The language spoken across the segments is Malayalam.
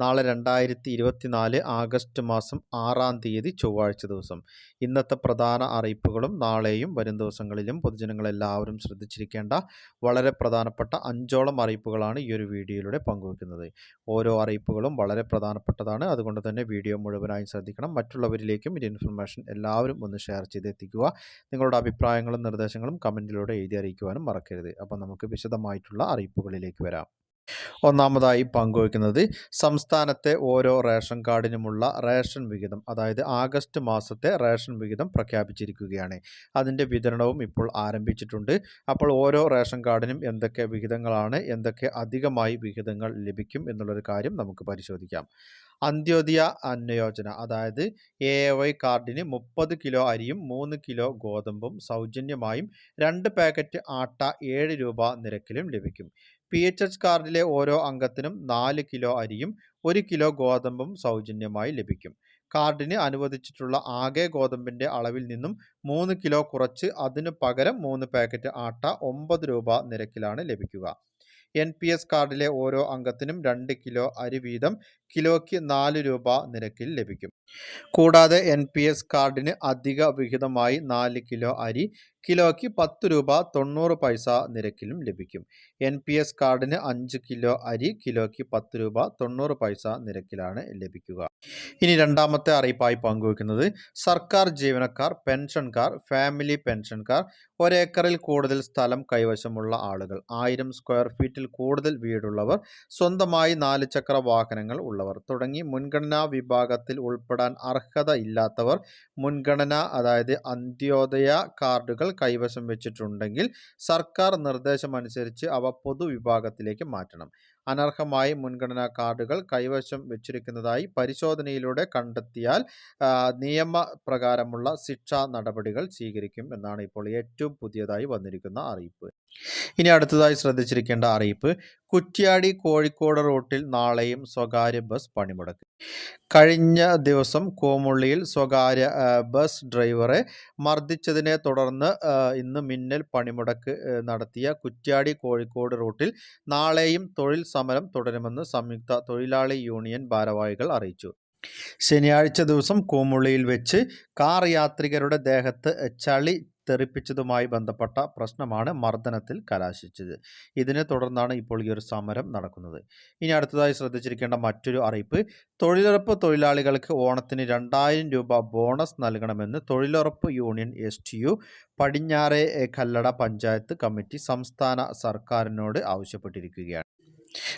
നാളെ രണ്ടായിരത്തി ഇരുപത്തിനാല് ആഗസ്റ്റ് മാസം ആറാം തീയതി ചൊവ്വാഴ്ച ദിവസം. ഇന്നത്തെ പ്രധാന അറിയിപ്പുകളും നാളെയും വരും ദിവസങ്ങളിലും പൊതുജനങ്ങളെല്ലാവരും ശ്രദ്ധിച്ചിരിക്കേണ്ട വളരെ പ്രധാനപ്പെട്ട അഞ്ചോളം അറിയിപ്പുകളാണ് ഈ ഒരു വീഡിയോയിലൂടെ പങ്കുവെക്കുന്നത്. ഓരോ അറിയിപ്പുകളും വളരെ പ്രധാനപ്പെട്ടതാണ്. അതുകൊണ്ട് തന്നെ വീഡിയോ മുഴുവനായും ശ്രദ്ധിക്കണം. മറ്റുള്ളവരിലേക്കും ഈ ഇൻഫർമേഷൻ എല്ലാവരും ഒന്ന് ഷെയർ ചെയ്തെത്തിക്കുക. നിങ്ങളുടെ അഭിപ്രായങ്ങളും നിർദ്ദേശങ്ങളും കമന്റിലൂടെ എഴുതി അറിയിക്കുവാനും മറക്കരുത്. അപ്പോൾ നമുക്ക് വിശദമായിട്ടുള്ള അറിയിപ്പുകളിലേക്ക് വരാം. ഒന്നാമതായി പങ്കുവയ്ക്കുന്നത് സംസ്ഥാനത്തെ ഓരോ റേഷൻ കാർഡിനുമുള്ള റേഷൻ വിഹിതം അതായത് ആഗസ്റ്റ് മാസത്തെ റേഷൻ വിഹിതം പ്രഖ്യാപിച്ചിരിക്കുകയാണ്. അതിന്റെ വിതരണവും ഇപ്പോൾ ആരംഭിച്ചിട്ടുണ്ട്. അപ്പോൾ ഓരോ റേഷൻ കാർഡിനും എന്തൊക്കെ വിഹിതങ്ങളാണ് എന്തൊക്കെ അധികമായി വിഹിതങ്ങൾ ലഭിക്കും എന്നുള്ളൊരു കാര്യം നമുക്ക് പരിശോധിക്കാം. അന്ത്യോദയ അന്നയോജന അതായത് എ വൈ കാർഡിന് മുപ്പത് കിലോ അരിയും മൂന്ന് കിലോ ഗോതമ്പും സൗജന്യമായും രണ്ട് പാക്കറ്റ് ആട്ട ഏഴ് രൂപ നിരക്കിലും ലഭിക്കും. പി എച്ച് എച്ച് കാർഡിലെ ഓരോ അംഗത്തിനും നാല് കിലോ അരിയും ഒരു കിലോ ഗോതമ്പും സൗജന്യമായി ലഭിക്കും. കാർഡിന് അനുവദിച്ചിട്ടുള്ള ആകെ ഗോതമ്പിന്റെ അളവിൽ നിന്നും മൂന്ന് കിലോ കുറച്ച് അതിനു പകരം മൂന്ന് പാക്കറ്റ് ആട്ട ഒമ്പത് രൂപ നിരക്കിലാണ് ലഭിക്കുക. എൻ പി എസ് കാർഡിലെ ഓരോ അംഗത്തിനും രണ്ട് കിലോ അരി വീതം കിലോയ്ക്ക് നാല് രൂപ നിരക്കിൽ ലഭിക്കും. കൂടാതെ എൻ പി എസ് കാർഡിന് അധിക വിഹിതമായി നാല് കിലോ അരി കിലോയ്ക്ക് പത്ത് രൂപ തൊണ്ണൂറ് പൈസ നിരക്കിലും ലഭിക്കും. എൻ പി എസ് കാർഡിന് അഞ്ച് കിലോ അരി കിലോയ്ക്ക് പത്ത് രൂപ തൊണ്ണൂറ് പൈസ നിരക്കിലാണ് ലഭിക്കുക. ഇനി രണ്ടാമത്തെ അറിയിപ്പായി പങ്കുവയ്ക്കുന്നത് സർക്കാർ ജീവനക്കാർ പെൻഷൻകാർ ഫാമിലി പെൻഷൻകാർ ഒരേക്കറിൽ കൂടുതൽ സ്ഥലം കൈവശമുള്ള ആളുകൾ ആയിരം സ്ക്വയർ ഫീറ്റിൽ കൂടുതൽ വീടുള്ളവർ സ്വന്തമായി നാല് ചക്ര വാഹനങ്ങൾ ഉള്ളവർ തുടങ്ങി മുൻഗണനാ വിഭാഗത്തിൽ ഉൾപ്പെടാൻ അർഹത ഇല്ലാത്തവർ മുൻഗണന അതായത് അന്ത്യോദയ കാർഡുകൾ കൈവശം വെച്ചിട്ടുണ്ടെങ്കിൽ സർക്കാർ നിർദ്ദേശമനുസരിച്ച് അവ പൊതുവിഭാഗത്തിലേക്ക് മാറ്റണം. അനർഹമായി മുൻഗണനാ കാർഡുകൾ കൈവശം വെച്ചിരിക്കുന്നതായി പരിശോധനയിലൂടെ കണ്ടെത്തിയാൽ നിയമപ്രകാരമുള്ള ശിക്ഷാ നടപടികൾ സ്വീകരിക്കും എന്നാണ് ഇപ്പോൾ ഏറ്റവും പുതിയതായി വന്നിരിക്കുന്ന അറിയിപ്പ്. ഇനി അടുത്തതായി ശ്രദ്ധിച്ചിരിക്കേണ്ട അറിയിപ്പ്. കുറ്റ്യാടി കോഴിക്കോട് റൂട്ടിൽ നാളെയും സ്വകാര്യ ബസ് പണിമുടക്ക്. കഴിഞ്ഞ ദിവസം കോമുള്ളിയിൽ സ്വകാര്യ ബസ് ഡ്രൈവറെ മർദ്ദിച്ചതിനെ തുടർന്ന് ഇന്ന് മിന്നൽ പണിമുടക്ക് നടത്തിയ കുറ്റ്യാടി കോഴിക്കോട് റൂട്ടിൽ നാളെയും തൊഴിൽ സമരം തുടരുമെന്ന് സംയുക്ത തൊഴിലാളി യൂണിയൻ ഭാരവാഹികൾ അറിയിച്ചു. ശനിയാഴ്ച ദിവസം കോമുള്ളിയിൽ വെച്ച് കാർ യാത്രികരുടെ ദേഹത്ത് ചളി തെറിപ്പിച്ചതുമായി ബന്ധപ്പെട്ട പ്രശ്നമാണ് മർദ്ദനത്തിൽ കലാശിച്ചത്. ഇതിനെ തുടർന്നാണ് ഇപ്പോൾ ഈ ഒരു സമരം നടക്കുന്നത്. ഇനി അടുത്തതായി ശ്രദ്ധിച്ചിരിക്കേണ്ട മറ്റൊരു അറിയിപ്പ്. തൊഴിലുറപ്പ് തൊഴിലാളികൾക്ക് ഓണത്തിന് രണ്ടായിരം രൂപ ബോണസ് നൽകണമെന്ന് തൊഴിലുറപ്പ് യൂണിയൻ എസ് ടി യു പടിഞ്ഞാറെ കല്ലട പഞ്ചായത്ത് കമ്മിറ്റി സംസ്ഥാന സർക്കാരിനോട് ആവശ്യപ്പെട്ടിരിക്കുകയാണ്.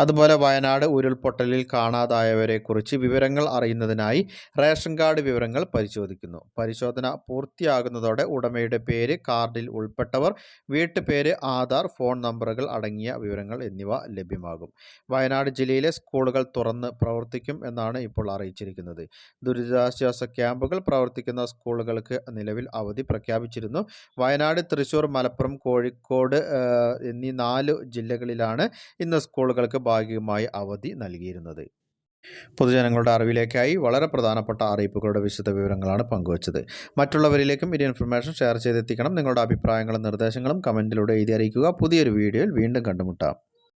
അതുപോലെ വയനാട് ഉരുൾപൊട്ടലിൽ കാണാതായവരെക്കുറിച്ച് വിവരങ്ങൾ അറിയുന്നതിനായി റേഷൻ കാർഡ് വിവരങ്ങൾ പരിശോധിക്കുന്നു. പരിശോധന പൂർത്തിയാകുന്നതോടെ ഉടമയുടെ പേര് കാർഡിൽ ഉൾപ്പെട്ടവർ വീട്ടുപേര് ആധാർ ഫോൺ നമ്പറുകൾ അടങ്ങിയ വിവരങ്ങൾ എന്നിവ ലഭ്യമാകും. വയനാട് ജില്ലയിലെ സ്കൂളുകൾ തുറന്ന് പ്രവർത്തിക്കും എന്നാണ് ഇപ്പോൾ അറിയിച്ചിരിക്കുന്നത്. ദുരിതാശ്വാസ ക്യാമ്പുകൾ പ്രവർത്തിക്കുന്ന സ്കൂളുകൾക്ക് നിലവിൽ അവധി പ്രഖ്യാപിച്ചിരുന്നു. വയനാട് തൃശൂർ മലപ്പുറം കോഴിക്കോട് എന്നീ നാല് ജില്ലകളിലാണ് ഇന്ന് സ്കൂളുകൾ സ്കൂളുകൾക്ക് ഭാഗികമായി അവധി നൽകിയിരുന്നത്. പൊതുജനങ്ങളുടെ അറിവിലേക്കായി വളരെ പ്രധാനപ്പെട്ട അറിയിപ്പുകളുടെ വിശദ വിവരങ്ങളാണ് പങ്കുവച്ചത്. മറ്റുള്ളവരിലേക്കും ഈ ഇൻഫർമേഷൻ ഷെയർ ചെയ്തെത്തിക്കണം. നിങ്ങളുടെ അഭിപ്രായങ്ങളും നിർദ്ദേശങ്ങളും കമന്റിലൂടെ എഴുതി അറിയിക്കുക. പുതിയൊരു വീഡിയോയിൽ വീണ്ടും കണ്ടുമുട്ടാം.